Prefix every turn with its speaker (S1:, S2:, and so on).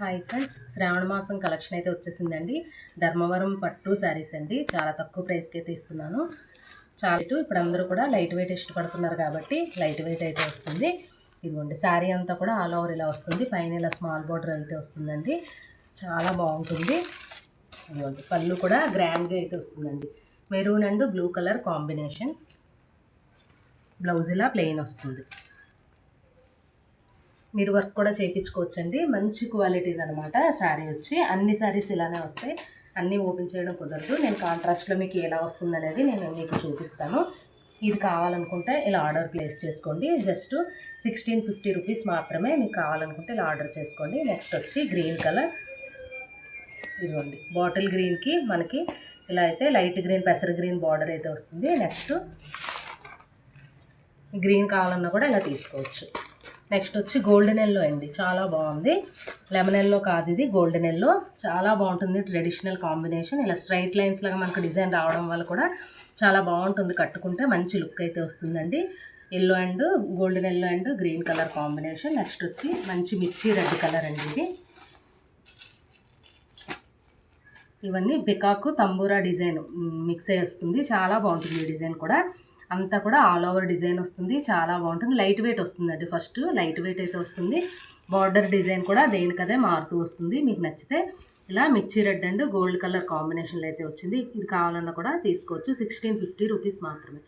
S1: Hi friends. శ్రావణ మాసం collection అయితే వచ్చేసిందండి. ధర్మవరం పట్టు శారీస్ అండి. చాలా తక్కువ ప్రైస్కి అయితే ఇస్తున్నాను. చాలా ఇటు ఇప్పుడు అందరూ కూడా లైట్ వెయిట్ ఇష్టపడుతున్నారు కాబట్టి లైట్ వెయిట్ అయితే వస్తుంది. ఇదిగోండి శారీ అంతా కూడా ఆల్ ఓవర్ ఇలా వస్తుంది. పైన ఇలా స్మాల్ బార్డర్ అయితే వస్తుందండి. చాలా బాగుంటుంది. ఇదిగోండి పళ్ళు కూడా గ్రాండ్గా అయితే వస్తుందండి. Maroon and blue colour combination. Blouse ఇలా ప్లెయిన్ వస్తుంది. మీరు వర్క్ కూడా చేయించుకోవచ్చండి. మంచి క్వాలిటీది అనమాట శారీ వచ్చి అన్ని శారీస్ ఇలానే వస్తాయి. అన్నీ ఓపెన్ చేయడం కుదరదు. నేను కాంట్రాస్ట్లో మీకు ఎలా వస్తుంది అనేది నేను మీకు చూపిస్తాను. ఇది కావాలనుకుంటే ఇలా ఆర్డర్ ప్లేస్ చేసుకోండి. జస్ట్ సిక్స్టీన్ ఫిఫ్టీ రూపీస్ మాత్రమే మీకు కావాలనుకుంటే ఇలా ఆర్డర్ చేసుకోండి. నెక్స్ట్ వచ్చి గ్రీన్ కలర్. ఇదిగోండి. బాటిల్ గ్రీన్కి మనకి ఇలా అయితే లైట్ గ్రీన్ పెసర గ్రీన్ బార్డర్ అయితే వస్తుంది. నెక్స్ట్ గ్రీన్ కావాలన్నా కూడా ఇలా తీసుకోవచ్చు. నెక్స్ట్ వచ్చి గోల్డెన్ ఎల్లో అండి. చాలా బాగుంది. లెమన్ ఎల్లో కాదు ఇది గోల్డెన్ ఎల్లో. చాలా బాగుంటుంది ట్రెడిషనల్ కాంబినేషన్. ఇలా స్ట్రైట్ లైన్స్ లాగా మనకు డిజైన్ రావడం వల్ల కూడా చాలా బాగుంటుంది కట్టుకుంటే. మంచి లుక్ అయితే వస్తుందండి. Yellow and golden yellow and green colour combination. Next వచ్చి మంచి మిర్చి రెడ్ కలర్ అండి ఇది. ఇవన్నీ బికాకు తంబూరా డిజైన్ మిక్స్ అయ్యి వస్తుంది. చాలా బాగుంటుంది ఈ డిజైన్ కూడా. అంతా కూడా ఆల్ ఓవర్ డిజైన్ వస్తుంది. చాలా బాగుంటుంది. లైట్ వెయిట్ వస్తుందండి ఫస్ట్. లైట్ వెయిట్ అయితే వస్తుంది. బార్డర్ డిజైన్ కూడా దేనికదే మారుతూ వస్తుంది. మీకు నచ్చితే ఇలా మిర్చి రెడ్ అండ్ గోల్డ్ కలర్ కాంబినేషన్లో అయితే వచ్చింది. ఇది కావాలన్నా కూడా తీసుకోవచ్చు. సిక్స్టీన్ ఫిఫ్టీ రూపీస్ మాత్రమే.